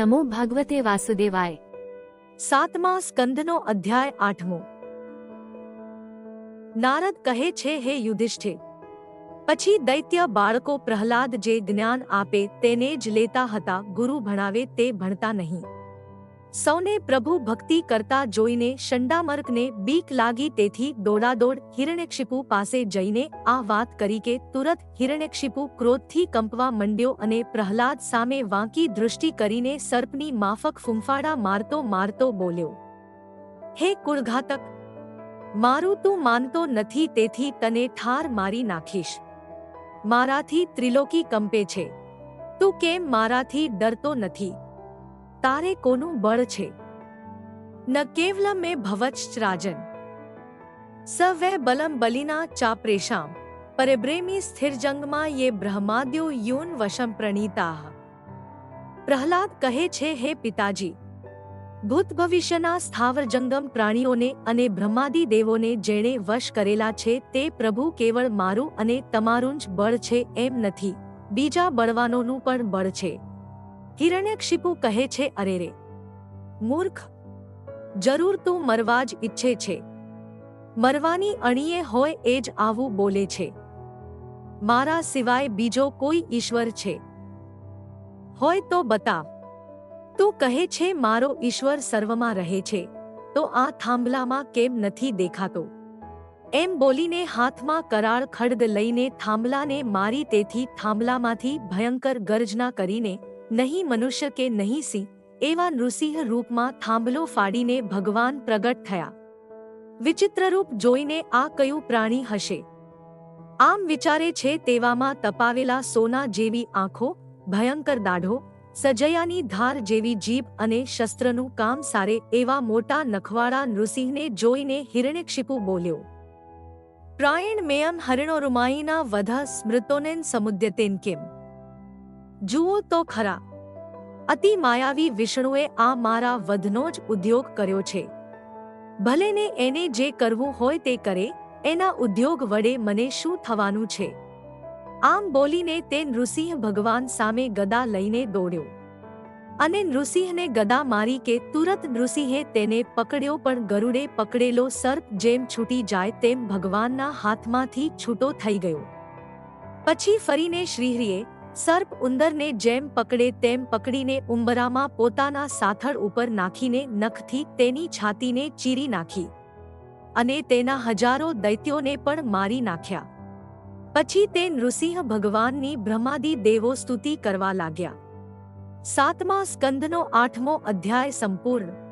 નમો ભગવતે વાસુદેવાય સાતમા સ્કંદનો અધ્યાય આઠમો નારદ કહે છે હે યુધિષ્ઠિર પછી દૈત્ય બાળકો પ્રહલાદ જે જ્ઞાન આપે તેને જ લેતા હતા ગુરુ ભણાવે તે ભણતા નહીં સૌને પ્રભુ ભક્તિ કરતા જોઈને શંડામર્કને બીક લાગી તેથી દોડાદોડ હિરણ્યક્ષિપુ પાસે જઈને આ વાત કરી કે તુરત હિરણ્યક્ષિપુ ક્રોધથી કંપવા મંડ્યો અને પ્રહલાદ સામે વાંકી દૃષ્ટિ કરીને સર્પની માફક ફૂંફાડા મારતો મારતો બોલ્યો, હે કુળઘાતક, મારું તું માનતો નથી તેથી તને ઠાર મારી નાખીશ. મારાથી ત્રિલોકી કંપે છે. તું કેમ મારાથી ડરતો નથી? તારે કોનું બળ છે? ન કેવલમ મે ભવચ્છ રાજન. સવે બલમ બલિના ચાપ્રેશામ. પરેબ્રેમી સ્થિરજંગમાં યે બ્રહ્માદ્યો યૂન વશમ પ્રણીતા પ્રહલાદ કહે છે, હે પિતાજી, ભૂત ભવિષ્યના સ્થાવર જંગમ પ્રાણીઓને અને બ્રહ્માદિ દેવોને જેણે વશ કરેલા છે તે પ્રભુ કેવળ મારું અને તમારું જ બળ છે એમ નથી. બીજા બળવાનોનું પણ બળ છે. હિરણ્યક્ષિપુ કહે છે, અરે રે, મૂર્ખ, જરૂર તું મરવા જ ઈચ્છે છે. મરવાની અણીએ હોય એ જ આવું બોલે છે. મારા સિવાય બીજો કોઈ ઈશ્વર છે. હોય તો બતાવ તું કહે છે, મારો ઈશ્વર સર્વમાં રહે છે, તો આ થાંભલામાં કેમ નથી દેખાતો? એમ બોલીને હાથમાં કરાળ ખડગ લઈને થાંભલાને મારી તેથી થાંભલામાંથી ભયંકર ગર્જના કરીને નહીં મનુષ્ય કે નહીં સિંહ, એવા નૃસિંહ રૂપમાં થાંભલો ફાડીને ભગવાન પ્રગટ થયા. વિચિત્ર રૂપ જોઈને આ કયું પ્રાણી હશે? આમ વિચારે છે તેવામાં તપાવેલા સોના જેવી આંખો, ભયંકર દાઢો, સજયાની ધાર જેવી જીભ અને શસ્ત્રનું કામ સારે એવા મોટા નખવાળા નૃસિંહને જોઈને હિરણ્યક્ષિપુ બોલ્યો. પ્રાયણ મેયમ હરિણોરુમાઈના વધ સ્મૃતોનેન સમુદ્યતેન કેમ? જુઓ તો ખરા. અતિ માયાવી વિષ્ણુએ આ મારા વધનો જ ઉદ્યોગ કર્યો છે. ભલે ને એને જે કરવું હોય તે કરે, એના ઉદ્યોગ વડે મને શું થવાનું છે? આમ બોલીને તે નૃસિંહ ભગવાન સામે ગદા લઈને દોડ્યો. અને નૃસિંહને ગદા મારી કે તુરત નૃસિંહે તેને પકડ્યો પણ ગરુડે પકડેલો સર્પ જેમ છૂટી જાય તેમ ભગવાનના હાથમાંથી છૂટો થઈ ગયો. પછી ફરીને શ્રીહરિએ સર્પ ઉંદરને જેમ પકડે તેમ પકડીને ઉંબરામાં પોતાના સાથળ ઉપર નાખીને નખથી તેની છાતીને ચીરી નાખી અને તેના હજારો દૈત્યોને પણ મારી નાખ્યા. પછી તે નૃસિંહ ભગવાનની બ્રહ્માદિ દેવો સ્તુતિ કરવા લાગ્યા. સાતમા સ્કંદનો આઠમો અધ્યાય સંપૂર્ણ.